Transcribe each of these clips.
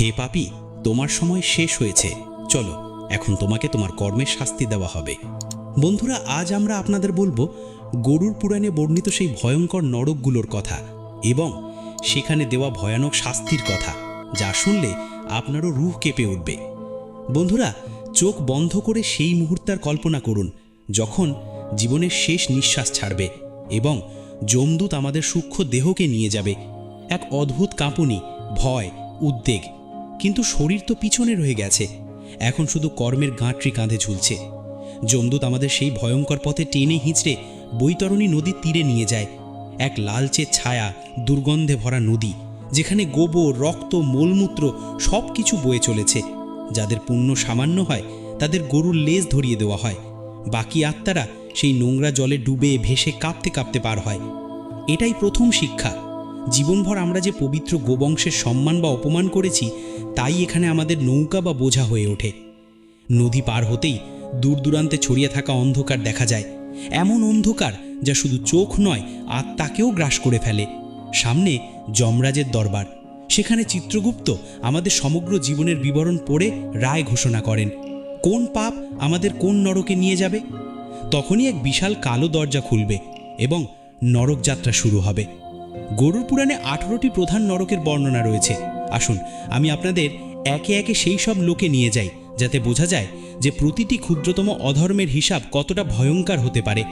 হে পাপি, তোমার সময় শেষ হয়েছে। চলো, এখন তোমাকে তোমার কর্মের শাস্তি দেওয়া হবে। বন্ধুরা, আজ আমরা আপনাদের বলব, গরুর পুরাণে বর্ণিত সেই ভয়ঙ্কর নরকগুলোর কথা এবং সেখানে দেওয়া ভয়ানক শাস্তির কথা, যা শুনলে আপনারও রুহ কেঁপে উঠবে। বন্ধুরা, চোখ বন্ধ করে সেই মুহূর্তের কল্পনা করুন, যখন জীবনের শেষ নিঃশ্বাস ছাড়বে এবং যমদূত আমাদের সূক্ষ্ম দেহকে নিয়ে যাবে। এক অদ্ভুত কাঁপুনি, ভয়, উদ্বেগ কিন্তু শরীর তো পিছনে রয়ে গেছে। এখন শুধু কর্মের গাঁটরি কাঁধে ঝুলছে। যমদূত আমাদের সেই ভয়ঙ্কর পথে টেনে হিঁচড়ে বৈতরণী নদীর তীরে নিয়ে যায়। এক লালচে ছায়া, দুর্গন্ধে ভরা নদী, যেখানে গোবর, রক্ত, মলমূত্র সব কিছু বয়ে চলেছে। যাদের পুণ্য সামান্য হয়, তাদের গরুর লেজ ধরিয়ে দেওয়া হয়। বাকি আত্মারা সেই নোংরা জলে ডুবে, ভেসে কাঁপতে কাঁপতে পার হয়। এটাই প্রথম শিক্ষা। জীবনভর আমরা যে পবিত্র গোবংশের সম্মান বা অপমান করেছি, তাই এখানে আমাদের নৌকা বা বোঝা হয়ে ওঠে। নদী পার হতেই দূর দূরান্তে ছড়িয়ে থাকা অন্ধকার দেখা যায়। এমন অন্ধকার যা শুধু চোখ নয়, আত্মাকেও গ্রাস করে ফেলে। সামনে যমরাজের দরবার। সেখানে চিত্রগুপ্ত আমাদের সমগ্র জীবনের বিবরণ পড়ে রায় ঘোষণা করেন। কোন পাপ আমাদের কোন নরকে নিয়ে যাবে? তখনই এক বিশাল কালো দরজা খুলবে এবং নরক যাত্রা শুরু হবে। গরুর পুরাণে আঠারোটি প্রধান নরকের বর্ণনা রয়েছে। আসুন, আমি আপনাদের একে একে সেই সব লোকে নিয়ে যাই, যাতে বোঝা যায় যে প্রতিটি ক্ষুদ্রতম অধর্মের হিসাব কতটা ভয়ঙ্কর হতে পারে।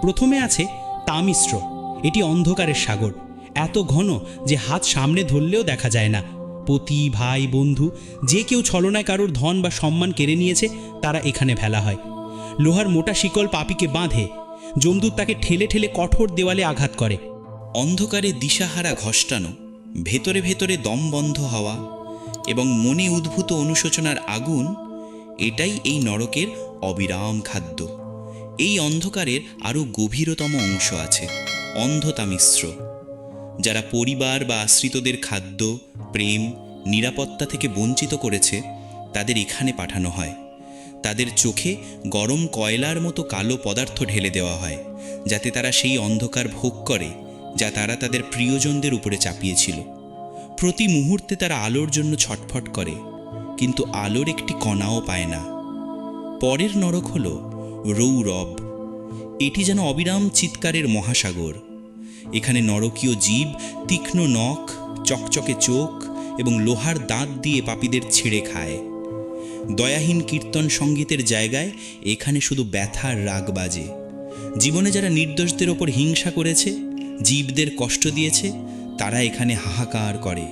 প্রথমে আছে তামিশ্র, এটি অন্ধকারের সাগর, এত ঘন যে হাত সামনে ধরলেও দেখা যায় না। পতি, ভাই, বন্ধু, যে কেউ ছলনায় কারোর ধন বা সম্মান কেড়ে নিয়েছে, তারা এখানে ফেলা হয়। লোহার মোটা শিকল পাপিকে বাঁধে জমদূত তাকে ঠেলে ঠেলে কঠোর দেওয়ালে আঘাত করে। অন্ধকারে দিশাহারা ঘষ্টানো, ভেতরে ভেতরে দম বন্ধ হওয়া এবং মনে উদ্ভূত অনুশোচনার আগুন, এটাই এই নরকের অবিরাম খাদ্য। এই অন্ধকারের আরও গভীরতম অংশ আছে, অন্ধতা মিশ্র। যারা পরিবার বা আশ্রিতদের খাদ্য, প্রেম, নিরাপত্তা থেকে বঞ্চিত করেছে, তাদের এখানে পাঠানো হয়। তাদের চোখে গরম কয়লার মতো কালো পদার্থ ঢেলে দেওয়া হয়, যাতে তারা সেই অন্ধকার ভোগ করে যা তারা তাদের প্রিয়জনদের উপরে চাপিয়েছিল। প্রতি মুহূর্তে তারা আলোর জন্য ছটফট করে, কিন্তু আলোর একটি কণাও পায় না। পরের নরক হল রৌরব। এটি যেন অবিরাম চিৎকারের মহাসাগর। এখানে নরকীয় জীব তীক্ষ্ণ নখ, চকচকে চোখ এবং লোহার দাঁত দিয়ে পাপীদের ছেড়ে খায়। দয়াহীন কীর্তন সঙ্গীতের জায়গায় এখানে শুধু ব্যথার রাগ বাজে। জীবনে যারা নির্দোষদের ওপর হিংসা করেছে জীবদের কষ্ট দিয়েছে, তারা এখানে হাহাকার করে।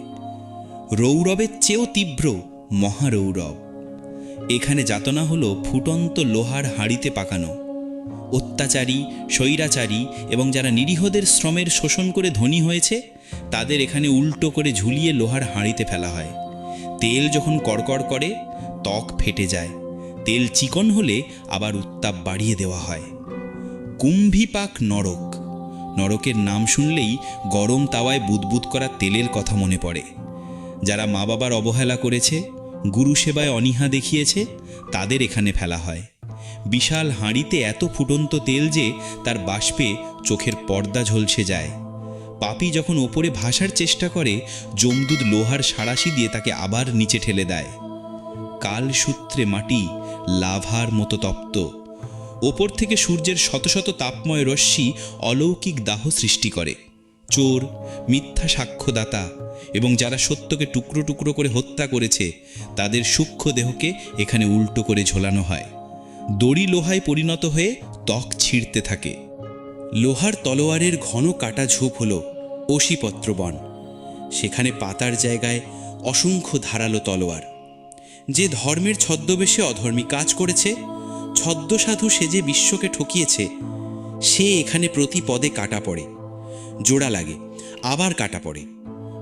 রৌরবের চেয়েও তীব্র মহারৌরব। এখানে যাতনা হলো ফুটন্ত লোহার হাঁড়িতে পাকানো। অত্যাচারী, স্বৈরাচারী এবং যারা নিরীহদের শ্রমের শোষণ করে ধনী হয়েছে, তাদের এখানে উল্টো করে ঝুলিয়ে লোহার হাঁড়িতে ফেলা হয়। তেল যখন কড়কড় করে, ত্বক ফেটে যায়। তেল চিকন হলে আবার উত্তাপ বাড়িয়ে দেওয়া হয়। কুম্ভিপাক নরক। নরকের নাম শুনলেই গরম তাওয়ায় বুদবুদ করা তেলের কথা মনে পড়ে। যারা মা বাবার অবহেলা করেছে, গুরু সেবায় অনীহা দেখিয়েছে, তাদের এখানে ফেলা হয়। বিশাল হাঁড়িতে এত ফুটন্ত তেল যে তার বাষ্পে চোখের পর্দা ঝলসে যায়। পাপি যখন ওপরে ভাসার চেষ্টা করে জমদুদ লোহার সাঁড়াশি দিয়ে তাকে আবার নিচে ঠেলে দেয়। কাল সূত্রে মাটি লাভার মতো তপ্ত। ওপর থেকে সূর্যের শত শত তাপময় রশ্মি অলৌকিক দাহ সৃষ্টি করে। চোর, মিথ্যা সাক্ষ্যদাতা এবং যারা সত্যকে টুকরো টুকরো করে হত্যা করেছে, তাদের সূক্ষ্ম দেহকে এখানে উল্টো করে ঝোলানো হয়। দড়ি লোহায় পরিণত হয়ে ত্বক ছিঁড়তে থাকে। লোহার তলোয়ারের ঘন কাটা ঝোপ হল অশিপত্র বন। সেখানে পাতার জায়গায় অসংখ্য ধারালো তলোয়ার। যে ধর্মের ছদ্মবেশে অধর্মী কাজ করেছে ছদ্মসাধু সে যে বিশ্বকে ঠকিয়েছে, সে এখানে প্রতি পদে কাটা পড়ে, জোড়া লাগে, আবার কাটা পড়ে।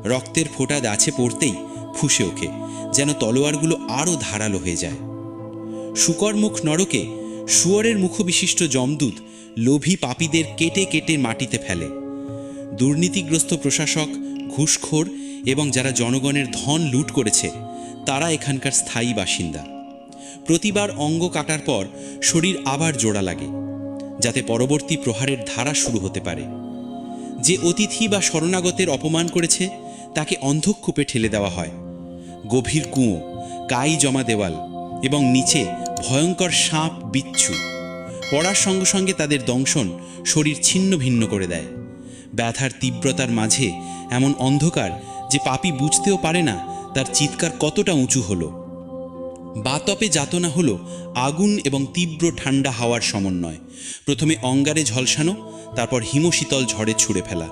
রক্তের ফোঁটা গাছে পড়তেই ফুসে ওঠে, যেন তলোয়ারগুলো আরও ধারালো হয়ে যায়। শুকরমুখ নরকে শুয়োরের মুখবিশিষ্ট জমদূত লোভী পাপীদের কেটে কেটে মাটিতে ফেলে। দুর্নীতিগ্রস্ত প্রশাসক, ঘুষখোর এবং যারা জনগণের ধন লুট করেছে, তারা এখানকার স্থায়ী বাসিন্দা। প্রতিবার অঙ্গ কাটার পর শরীর আবার জোড়া লাগে, যাতে পরবর্তী প্রহারের ধারা শুরু হতে পারে। যে অতিথি বা শরণাগতের অপমান করেছে, তাকে অন্ধকূপে ঠেলে দেওয়া হয়। গভীর কুঁয়ো, কাই জমা দেওয়াল এবং নিচে ভয়ঙ্কর সাপ, বিচ্ছু। পড়ার সঙ্গে সঙ্গে তাদের দংশন শরীর ছিন্ন ভিন্ন করে দেয়। ব্যথার তীব্রতার মাঝে এমন অন্ধকার যে পাপি বুঝতেও পারে না তার চিৎকার কতটা উঁচু হলো। বাতপে যাতনা হলো আগুন এবং তীব্র ঠান্ডা হাওয়ার সমন্বয়। প্রথমে অঙ্গারে ঝলসানো, তারপর হিমশীতল ঝড়ে ছুঁড়ে ফেলা।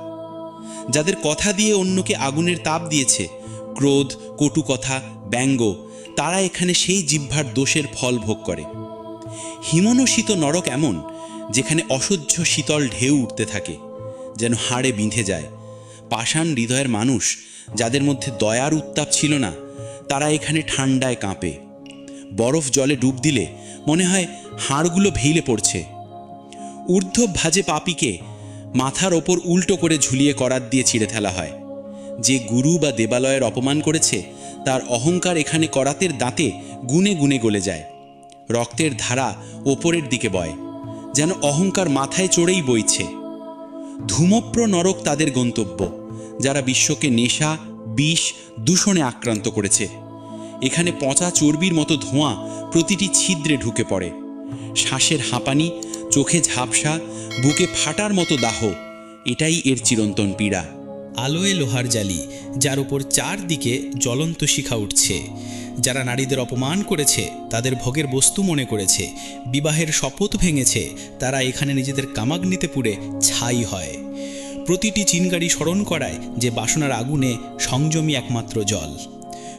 যাদের কথা দিয়ে অন্যকে আগুনের তাপ দিয়েছে, ক্রোধ কটু কথা ব্যঙ্গ, তারা এখানে সেই জিহ্বার দোষের ফল ভোগ করে। হিমনশীত নরক এমন, যেখানে অসহ্য শীতল ঢেউ উঠতে থাকে, যেন হাড়ে বিঁধে যায়। পাষাণ হৃদয়ের মানুষ, যাদের মধ্যে দয়ার উত্তাপ ছিল না, তারা এখানে ঠান্ডায় কাঁপে। বরফ জলে ডুব দিলে মনে হয় হাড়গুলো ভেইলে পড়ছে। ঊর্ধ্ব ভাজে পাপিকে মাথার ওপর উল্টো করে ঝুলিয়ে করাত দিয়ে ছিঁড়ে ফেলা হয়। যে গুরু বা দেবালয়ের অপমান করেছে, তার অহংকার এখানে করাতের দাঁতে গুনে গুনে গলে যায়। রক্তের ধারা ওপরের দিকে বয়, যেন অহংকার মাথায় চড়েই বইছে। ধূমপ্র নরক তাদের গন্তব্য, যারা বিশ্বকে নেশা, বিষ, দূষণে আক্রান্ত করেছে। এখানে পচা চর্বির মতো ধোঁয়া প্রতিটি ছিদ্রে ঢুকে পড়ে। শ্বাসের হাঁপানি, চোখে ঝাপসা, বুকে ফাটার মতো দাহ, এটাই এর চিরন্তন পীড়া। আলোয় লোহার জালি, যার উপর চারদিকে জ্বলন্ত শিখা উঠছে। যারা নারীদের অপমান করেছে, তাদের ভোগের বস্তু মনে করেছে। বিবাহের শপথ ভেঙেছে, তারা এখানে নিজেদের কামাগ্নিতে পুড়ে ছাই হয়। প্রতিটি চিনগাড়ি স্মরণ করায় যে বাসনার আগুনে সংযমী একমাত্র জল।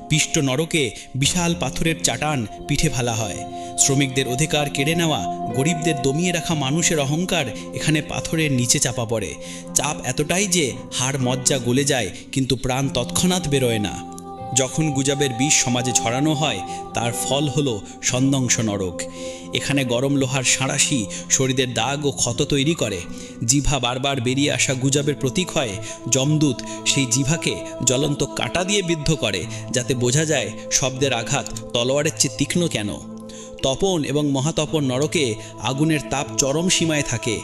পিষ্ট নরকে বিশাল পাথরের চাটান পিঠে ফেলা হয়। শ্রমিকদের অধিকার কেড়ে নেওয়া, গরিবদের দমিয়ে রাখা মানুষের অহংকার এখানে পাথরের নিচে চাপা পড়ে। চাপ এতটাই যে হাড় মজ্জা গলে যায়, কিন্তু প্রাণ তৎক্ষণাৎ বেরোয় না। যখন গুজাবের বিষ সমাজে ছড়ানো হয়, তার ফল হলো সন্দংশ নরক। এখানে গরম লোহার সাঁড়াশি শরীরের দাগ ও ক্ষত তৈরি করে। জিভা বারবার বেরিয়ে আসা গুজাবের প্রতীক হয়, যমদূত সেই জিভাকে জ্বলন্ত কাটা দিয়ে বিদ্ধ করে, যাতে বোঝা যায় শব্দের আঘাত তলোয়ারের চেয়ে তীক্ষ্ণ কেন। তপন এবং মহাতপন নরকে আগুনের তাপ চরম সীমায় থাকে।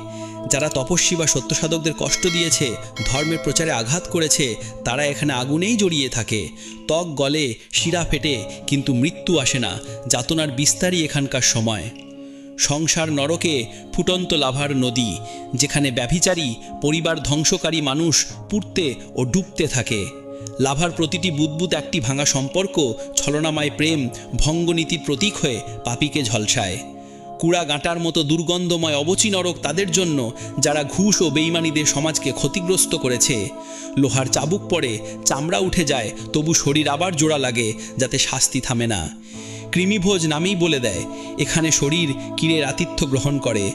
যারা তপস্বী বা সত্যসাধকদের কষ্ট দিয়েছে, ধর্মের প্রচারে আঘাত করেছে, তারা এখানে আগুনেই জড়িয়ে থাকে। ত্বক গলে, শিরা ফেটে, কিন্তু মৃত্যু আসে না, যাতনার বিস্তারই এখানকার সময়। সংসার নরকে ফুটন্ত লাভার নদী, যেখানে ব্যভিচারী, পরিবার ধ্বংসকারী মানুষ পুড়তে ও ডুবতে থাকে। লাভার প্রতিটি বুদবুদ একটি ভাঙা সম্পর্ক, ছলনাময় প্রেম, ভঙ্গনীতির প্রতীক হয়ে পাপিকে ঝলসায়। কুড়া গাঁটার মতো দুর্গন্ধময় অবচি নরক তাদের জন্য, যারা ঘুষ ও বেইমানিদের সমাজকে ক্ষতিগ্রস্ত করেছে। লোহার চাবুক পড়ে, চামড়া উঠে যায়, তবু শরীর আবার জোড়া লাগে, যাতে শাস্তি থামে না। কৃমিভোজ নামেই বলে দেয়, এখানে শরীর কিরের আতিথ্য গ্রহণ করে।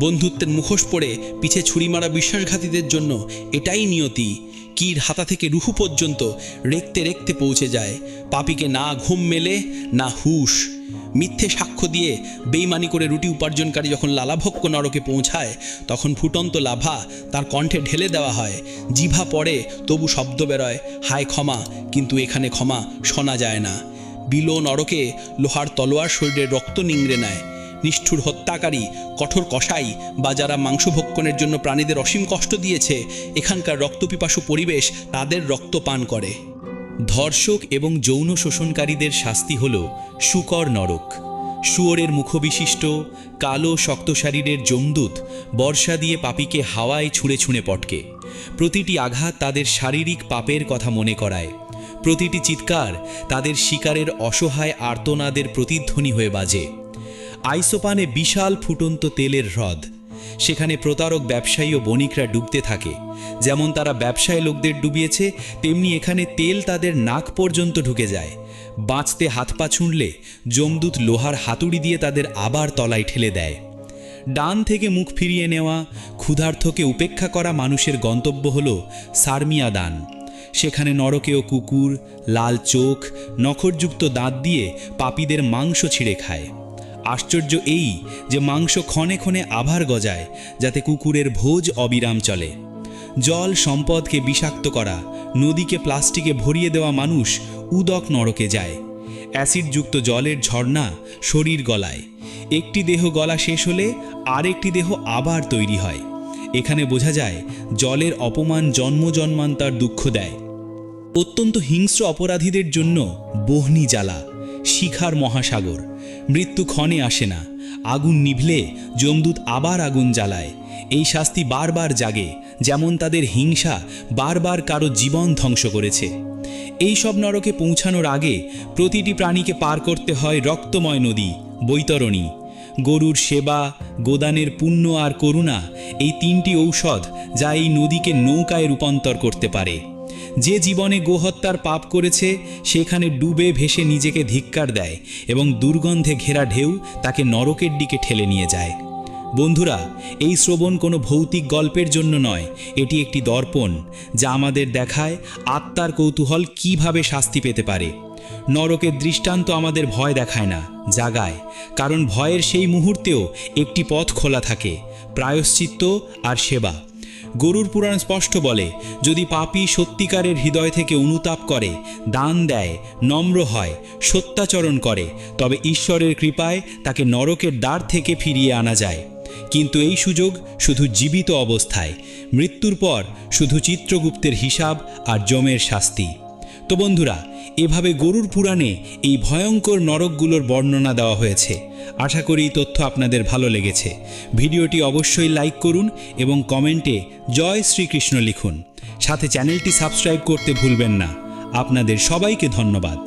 বন্ধুত্বের মুখোশ পড়ে পিছে ছুরি মারা বিশ্বাসঘাতীদের জন্য এটাই নিয়তি। কীর হাতা থেকে রুহু পর্যন্ত রেখতে রেখতে পৌঁছে যায়। পাপিকে না ঘুম মেলে, না হুশ। মিথ্যে সাক্ষ্য দিয়ে বেইমানি করে রুটি উপার্জনকারী যখন লালাভক্ষ নরকে পৌঁছায়, তখন ফুটন্ত লাভা তার কণ্ঠে ঢেলে দেওয়া হয়। জিভা পড়ে, তবু শব্দ বেরোয়, হায় ক্ষমা, কিন্তু এখানে ক্ষমা শোনা যায় না। বিলো নরকে লোহার তলোয়ার শরীরের রক্ত নিংড়ে নেয়। নিষ্ঠুর হত্যাকারী, কঠোর কষাই বা যারা মাংস ভক্ষণের জন্য প্রাণীদের অসীম কষ্ট দিয়েছে, এখানকার রক্তপিপাসু পরিবেশ তাদের রক্ত পান করে। ধর্ষক এবং যৌন শোষণকারীদের শাস্তি হল শুকর নরক। শুয়োরের মুখবিশিষ্ট, কালো শক্ত শরীরের জমদূত বর্ষা দিয়ে পাপিকে হাওয়ায় ছুঁড়ে ছুঁড়ে পটকে। প্রতিটি আঘাত তাদের শারীরিক পাপের কথা মনে করায়। প্রতিটি চিৎকার তাদের শিকারের অসহায় আর্তনাদের প্রতিধ্বনি হয়ে বাজে। আইসোপানে বিশাল ফুটন্ত তেলের হ্রদ। সেখানে প্রতারক ব্যবসায়ী ও বণিকরা ডুবতে থাকে। যেমন তারা ব্যবসায় লোকদের ডুবিয়েছে, তেমনি এখানে তেল তাদের নাক পর্যন্ত ঢুকে যায়। বাঁচতে হাত পা ছুঁড়লে জমদূত লোহার হাতুড়ি দিয়ে তাদের আবার তলায় ঠেলে দেয়। ডান থেকে মুখ ফিরিয়ে নেওয়া ক্ষুধার্থকে উপেক্ষা করা মানুষের গন্তব্য হল সারমিয়া দান। সেখানে নরকেও কুকুর, লাল চোখ, নখরযুক্ত দাঁত দিয়ে পাপীদের মাংস ছিঁড়ে খায়। আশ্চর্য এই যে মাংস ক্ষণে ক্ষণে আভার গজায়, যাতে কুকুরের ভোজ অবিরাম চলে। জল সম্পদকে বিষাক্ত করা, নদীকে প্লাস্টিকে ভরিয়ে দেওয়া মানুষ উদক নরকে যায়। অ্যাসিডযুক্ত জলের ঝর্ণা শরীর গলায়। একটি দেহ গলা শেষ হলে আরেকটি দেহ আবার তৈরি হয়। এখানে বোঝা যায়, জলের অপমান জন্ম জন্মান্তার দুঃখ দেয়। অত্যন্ত হিংস্র অপরাধীদের জন্য বহনি জ্বালা, শিখার মহাসাগর। মৃত্যু ক্ষণে আসে না। আগুন নিভলে যমদূত আবার আগুন জ্বালায়। এই শাস্তি বারবার জাগে, যেমন তাদের হিংসা বারবার কারও জীবন ধ্বংস করেছে। এই সব নরকে পৌঁছানোর আগে প্রতিটি প্রাণীকে পার করতে হয় রক্তময় নদী, বৈতরণী। গরুর সেবা, গোদানের পুণ্য আর করুণা, এই তিনটি ঔষধ যা এই নদীকে নৌকায় রূপান্তর করতে পারে। যে জীবনে গোহত্যার পাপ করেছে, সেখানে ডুবে ভেসে নিজেকে ধিক্কার দেয় এবং দুর্গন্ধে ঘেরা ঢেউ তাকে নরকের দিকে ঠেলে নিয়ে যায়। বন্ধুরা, এই শ্রবণ কোনো ভৌতিক গল্পের জন্য নয়, এটি একটি দর্পণ, যা আমাদের দেখায় আত্মার কৌতূহল কীভাবে শাস্তি পেতে পারে। নরকের দৃষ্টান্ত আমাদের ভয় দেখায় না, জাগায়, কারণ ভয়ের সেই মুহূর্তেও একটি পথ খোলা থাকে, প্রায়শ্চিত্ত আর সেবা। গরুর পুরাণ স্পষ্ট বলে, যদি পাপী সত্যিকারের হৃদয় থেকে অনুতাপ করে, দান দেয়, নম্র হয়, সত্যাচরণ করে, তবে ঈশ্বরের কৃপায় তাকে নরকের দ্বার থেকে ফিরিয়ে আনা যায়। কিন্তু এই সুযোগ শুধু জীবিত অবস্থায়, মৃত্যুর পর শুধু চিত্রগুপ্তের হিসাব আর জমের শাস্তি। তো বন্ধুরা, এভাবে গরুর পুরাণে এই ভয়ঙ্কর নরকগুলোর বর্ণনা দেওয়া হয়েছে। আশা করি তথ্য আপনাদের ভালো লেগেছে। ভিডিওটি অবশ্যই লাইক করুন এবং কমেন্টে জয় শ্রীকৃষ্ণ লিখুন। সাথে চ্যানেলটি সাবস্ক্রাইব করতে ভুলবেন না। আপনাদের সবাইকে ধন্যবাদ।